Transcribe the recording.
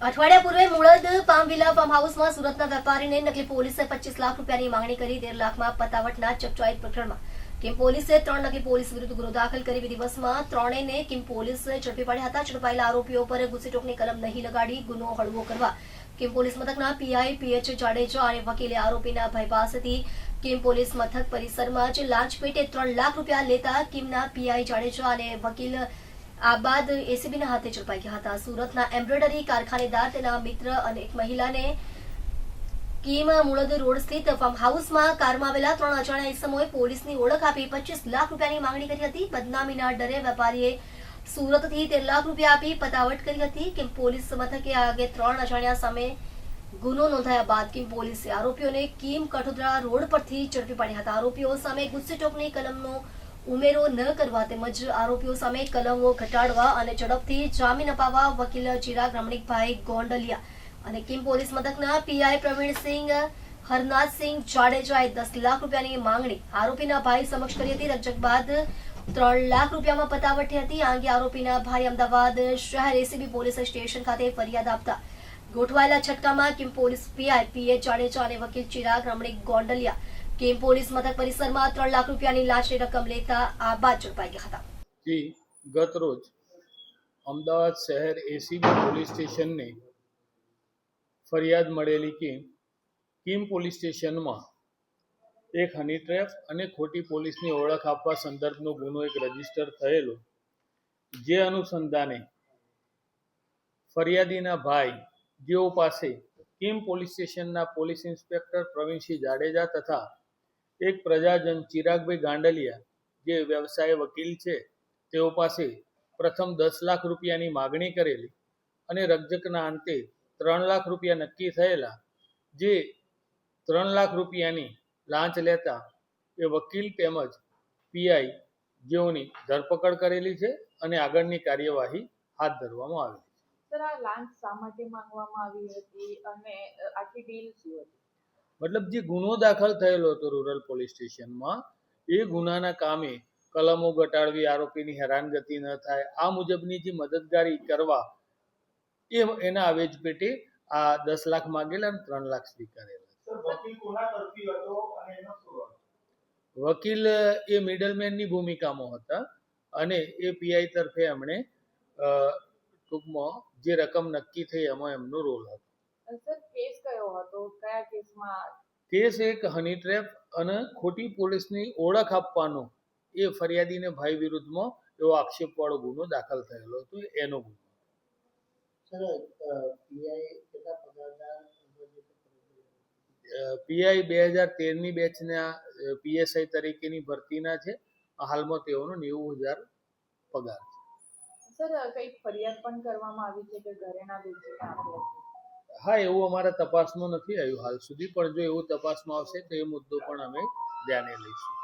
અઠવાડિયા પૂર્વે મુળદ પામવિલા ફાર્મ હાઉસમાં સુરતના વેપારીને નકલી પોલીસે પચીસ લાખ રૂપિયાની માંગણી કરી, તેર લાખમાં પતાવટના ચકચાઇત પ્રકરણમાં. કિમ પોલીસે ત્રણ નકલી પોલીસ વિરુદ્ધ ગુનો દાખલ કરી દિવસમાં ત્રણેયને કિમ પોલીસે ઝડપી પાડ્યા હતા. ઝડપાયેલા આરોપીઓ પર ગુસ્સીટોકની કલમ નહીં લગાડી ગુનો હળવો કરવા કિમ પોલીસ મથકના પીઆઈ પીએચ જાડેજા અને વકીલે આરોપીના ભાઈ પાસેથી કિમ પોલીસ મથક પરિસરમાં જ લાંચ પેટે ત્રણ લાખ રૂપિયા લેતા કિમના પીઆઈ જાડેજા અને વકીલ આ બાદ એસીબીના હાથે ઝડપાઈ ગયા હતા. સુરતના એમ્બ્રોઇડરી કારખાનેદાર, તેના મિત્ર અને એક મહિલાને કીમ મુળદ રોડ સ્થિત ફાર્મ હાઉસમાં કારમાં આવેલા ત્રણ અજાણ્યા ઇસમોએ પોલીસની ઓળખ આપી પચીસ લાખ રૂપિયાની માંગણી કરી હતી. બદનામીના ડરે વેપારીએ સુરતથી તેર લાખ રૂપિયા આપી પતાવટ કરી હતી કે પોલીસ મથકે આગે ત્રણ અજાણ્યા સામે ગુનો નોંધાયા બાદ કિમ પોલીસે આરોપીઓને કિમ કઠોદરા રોડ પરથી ઝડપી પાડ્યા હતા. આરોપીઓ સામે ગુસ્સીટોકની કલમનો ઉમેરો ન કરવા તેમજ આરોપીઓ સામે કલમો ઘટાડવા અને ઝડપથી જામીન અપાવવા વકીલ ચિરાગ રમણીકભાઈ ગોંડલિયા અને કિમ પોલીસ મથકના પીઆઈ પ્રવીણસિંહ હરનાથસિંહ જાડેજાએ દસ લાખ રૂપિયાની માંગણી આરોપીના ભાઈ સમક્ષ કરી હતી. રજક બાદ ત્રણ લાખ રૂપિયામાં પતાવટી હતી. આ અંગે આરોપીના ભાઈ અમદાવાદ શહેર એસીબી પોલીસ સ્ટેશન ખાતે ફરિયાદ આપતા ગોઠવાયેલા છટકામાં Kim police PI PA Jadeja અને વકીલ ચિરાગ રમણીક ગોંડલિયા કિમ પોલીસ મથક પરિસરમાં ત્રણ લાખ રૂપિયાની લાંચની રકમ લેતા આ બાદ ઝડપાઈ હતા. ગત રોજ અમદાવાદ શહેર એસીબી પોલીસ સ્ટેશનને ફરિયાદ મળેલી કે કિમ પોલીસ સ્ટેશનમાં એક હની ટ્રેપ અને ખોટી પોલીસની ઓળખ આપવા સંદર્ભનો ગુનો એક રજિસ્ટર થયેલો, જે અનુસંધાને ફરિયાદીના ભાઈ, જેઓ પાસે કિમ પોલીસ સ્ટેશનના પોલીસ ઇન્સ્પેક્ટર પ્રવીણસિંહ જાડેજા તથા એક પ્રજાજન ચિરાગભાઈ ગાંડલિયા, જે વ્યવસાય વકીલ છે, તેઓ પાસે પ્રથમ દસ લાખ રૂપિયાની માગણી કરેલી અને રજકના અંતે ત્રણ લાખ રૂપિયા નક્કી થયેલા, જે ત્રણ લાખ રૂપિયાની લાંચ લેતા એ વકીલ તેમજ પીઆઈ જેઓની ધરપકડ કરેલી છે અને આગળની કાર્યવાહી હાથ ધરવામાં આવી સર, આ લાંચ શા માટે માંગવામાં આવી હતી અને આખી ડીલ શું હતી? મતલબ જે ગુનો દાખલ થયેલો હતો રૂરલ પોલીસ સ્ટેશનમાં એ ગુનાના કામે કલમો ઘટાડવી આરોપીની હેરાનગતિ ન થાય આ મુજબની જે મદદગારી કરવા એ એના આવેજ પેટે આ દસ લાખ માગેલા અને ત્રણ લાખ સ્વીકારેલા. વકીલ એ મિડલમેનની ભૂમિકામાં હતા અને એ પીઆઈ તરફે એમણે ટૂંકમાં જે રકમ નક્કી થઈ એમાં એમનો રોલ હતો. કેસ કયો હતો? કયા કેસમાં? કેસ એક હની ટ્રેપ અને ખોટી પોલીસની ઓળખ આપવાનો. એ ફરિયાદીને ભાઈ વિરુદ્ધમાં એવો આક્ષેપવાળો ગુનો દાખલ થયેલો હતો એનો ગુનો. પીઆઈ બે હજાર તેરની બેચના પીએસઆઈ તરીકેની ભરતીના છે. હાલમાં તેઓનો નેવું હજાર પગાર છે. સર અ, કંઈક ફરિયાદ પણ કરવામાં આવી છે કે ઘરેના વેચીને આપ્યા છે હા, એવું અમારા તપાસમાં નથી આવ્યું. હાલ સુધી પણ જો એવું તપાસમાં આવશે તો એ મુદ્દો પણ અમે ધ્યાને લઈશું.